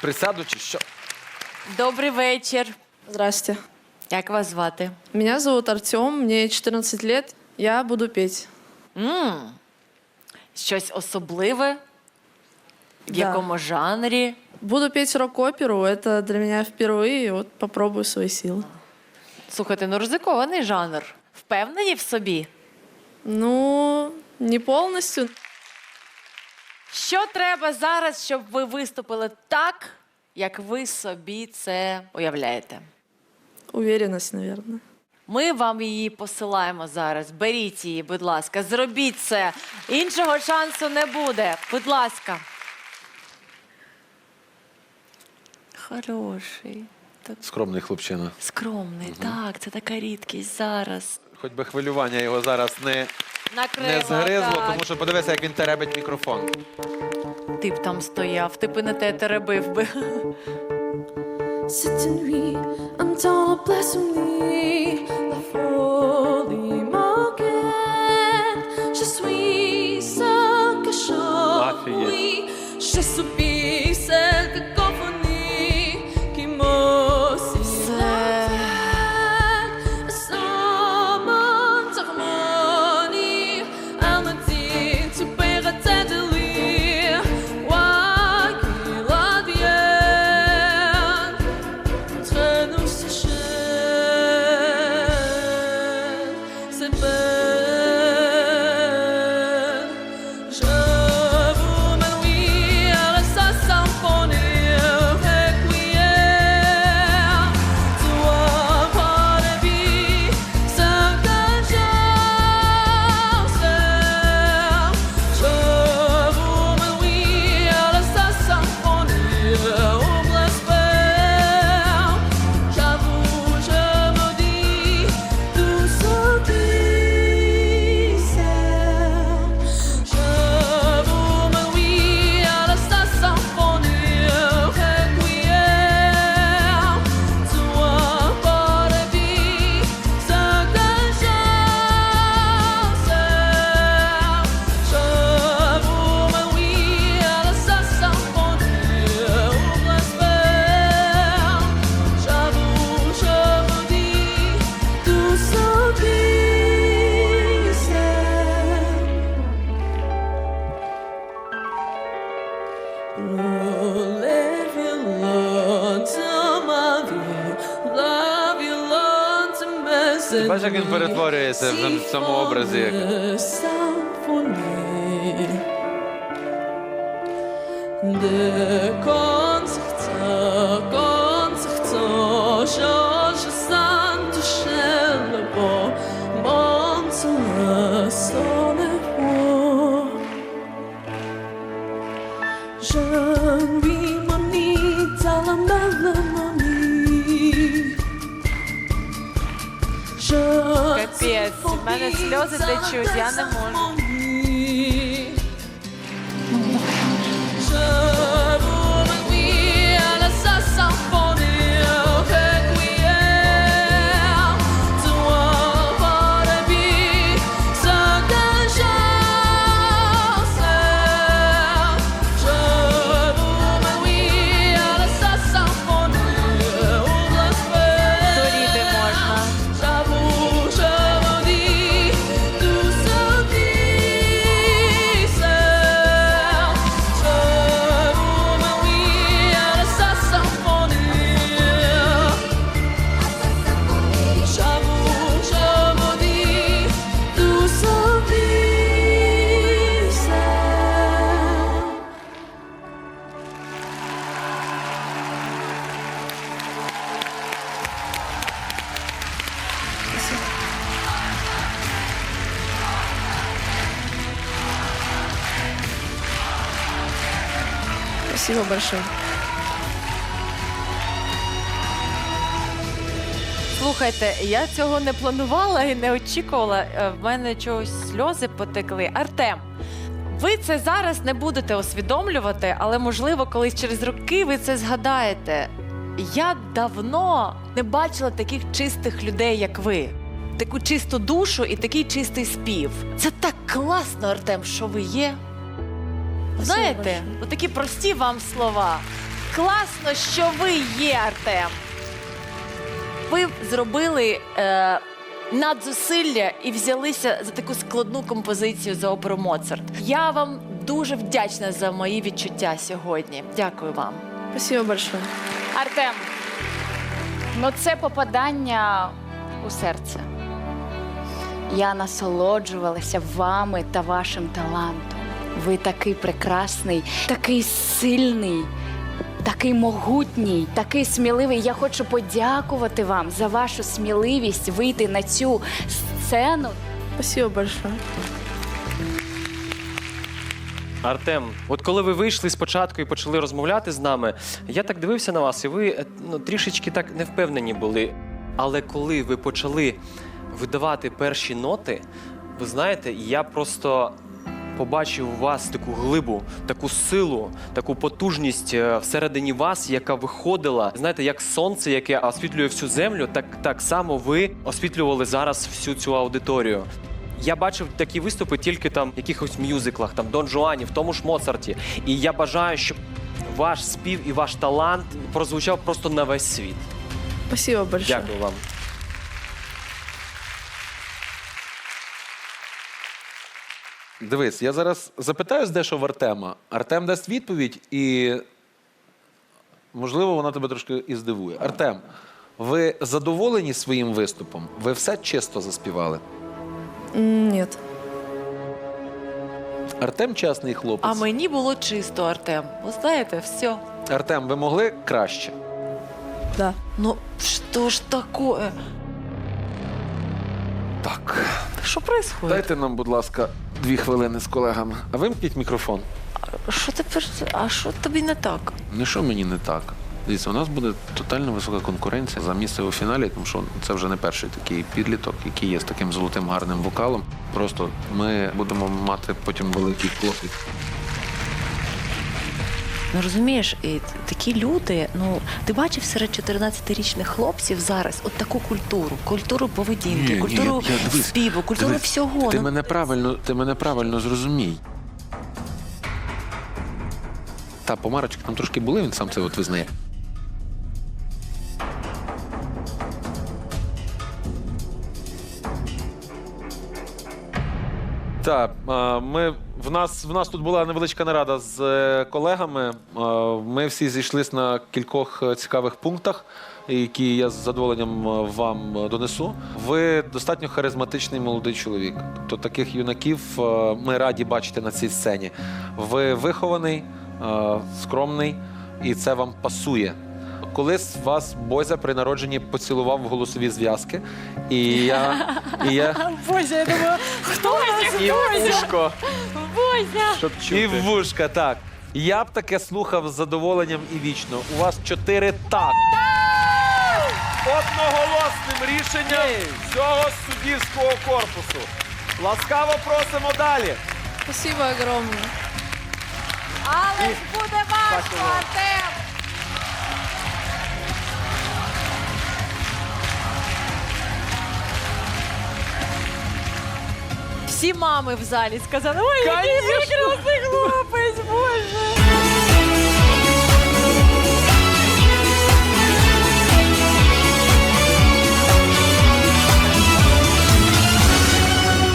присяду чи що? Добрий вечір. Здрасте. Як вас звати? Меня зовут Артем, мне 14 лет. Я буду петь. м Щось особливе? В Да. якому жанрі? Буду петь рок-оперу. Это для меня впервые. и Вот попробую свои силы. Слухайте, ну ризикований жанр. Впевнені в собі? Ну, не полностью. Що треба зараз, щоб ви виступили так, як ви собі це уявляєте? Уверенность, наверное. Ми вам її посилаємо зараз. Беріть її, будь ласка, зробіть це. Іншого шансу не буде. Будь ласка. Хороший, так Скромний хлопчина. скромний. Так, це така рідкість зараз. Хоч би хвилювання його зараз не, Накрила, не згризло, так. тому що подивися, як він теребить мікрофон. Ти б там стояв, ти б не те теребив би. Cette nuit, un blessing blasphème, бачиш, як він перетворюється в цьому образі. як- Капець, в мене сльози течуть, я не можу. Спасибо большое. Слухайте, я цього не планувала і не очікувала. Е, В мене чогось сльози потекли. Артем, ви це зараз не будете усвідомлювати, але можливо, колись через роки ви це згадаєте. Я давно не бачила таких чистих людей, як ви. Таку чисту душу і такий чистий спів. Це так класно, Артем, що ви є. Знаєте, большое. такі прості вам слова. класно, що ви є, Артем. Ви зробили е, надзусилля і взялися за таку складну композицію за оперу Моцарт. Я вам дуже вдячна за мої відчуття сьогодні. Дякую вам. Спасибо большое. Артем, ну це попадання у серце. Я насолоджувалася вами та вашим талантом. Ви такий прекрасний, такий сильний, такий могутній, такий сміливий. Я хочу подякувати вам за вашу сміливість вийти на цю сцену. Спасибо большое. Артем, от коли ви вийшли спочатку і почали розмовляти з нами, я так дивився на вас, і ви е, ну, трішечки так не впевнені були. Але коли ви почали видавати перші ноти, ви знаєте, я просто побачив у вас таку глибу, таку силу, таку потужність е, всередині вас, яка виходила. Знаєте, як сонце, яке освітлює всю землю, так, так само ви освітлювали зараз всю цю аудиторію. Я бачив такі виступи тільки там в якихось мюзиклах, там Дон Жуані, в тому ж Моцарті. І я бажаю, щоб ваш спів і ваш талант прозвучав просто на весь світ. Спасибо большое. Дякую вам. Дивись, я зараз запитаю дещо в Артема. Артем дасть відповідь, і можливо, вона тебе трошки і здивує. Артем, ви задоволені своїм виступом? Ви все чисто заспівали? Нет. Артем чесний хлопець. А мені було чисто, Артем. Ви знаєте, все. Артем, ви могли краще? Да. Ну, що ж таке? Так. Що происходит? Дайте нам, будь ласка, дві хвилини з колегами. А вимкніть мікрофон. Що тепер? А що тобі не так? Ну що мені не так? Дивіться, у нас буде тотально висока конкуренція за місце у фіналі, тому що це вже не перший такий підліток, який є з таким золотим гарним вокалом. Просто ми будемо мати потім великий клопіт. Ну розумієш, і такі люди. Ну ти бачив серед 14-річних хлопців зараз от таку культуру, культуру поведінки, культуру співу, культуру дивись, всього. Ти Ну, мене правильно, ти мене правильно зрозумій. Та помарочки там трошки були, він сам це от визнає. Так, ми в нас в нас тут була невеличка нарада з е, колегами. Е, Ми всі зійшлись на кількох е, цікавих пунктах, які я з задоволенням вам донесу. Ви достатньо харизматичний молодий чоловік. Тобто таких юнаків ми раді бачити на цій сцені. Ви вихований, скромний, і це вам пасує. Колись вас Бозя при народженні поцілував в голосові зв'язки, і я, і я Боже, я думаю, хто нас І вушко, Бозя? щоб І чути. в вушка, так. Я б таке слухав з задоволенням і вічно. У вас чотири так. Одноголосним рішенням всього суддівського корпусу. Ласкаво просимо далі. Спасибо огромное. Але ж буде важко, Артем! Всі мами в залі сказали, ой, який прекрасний хлопець, боже!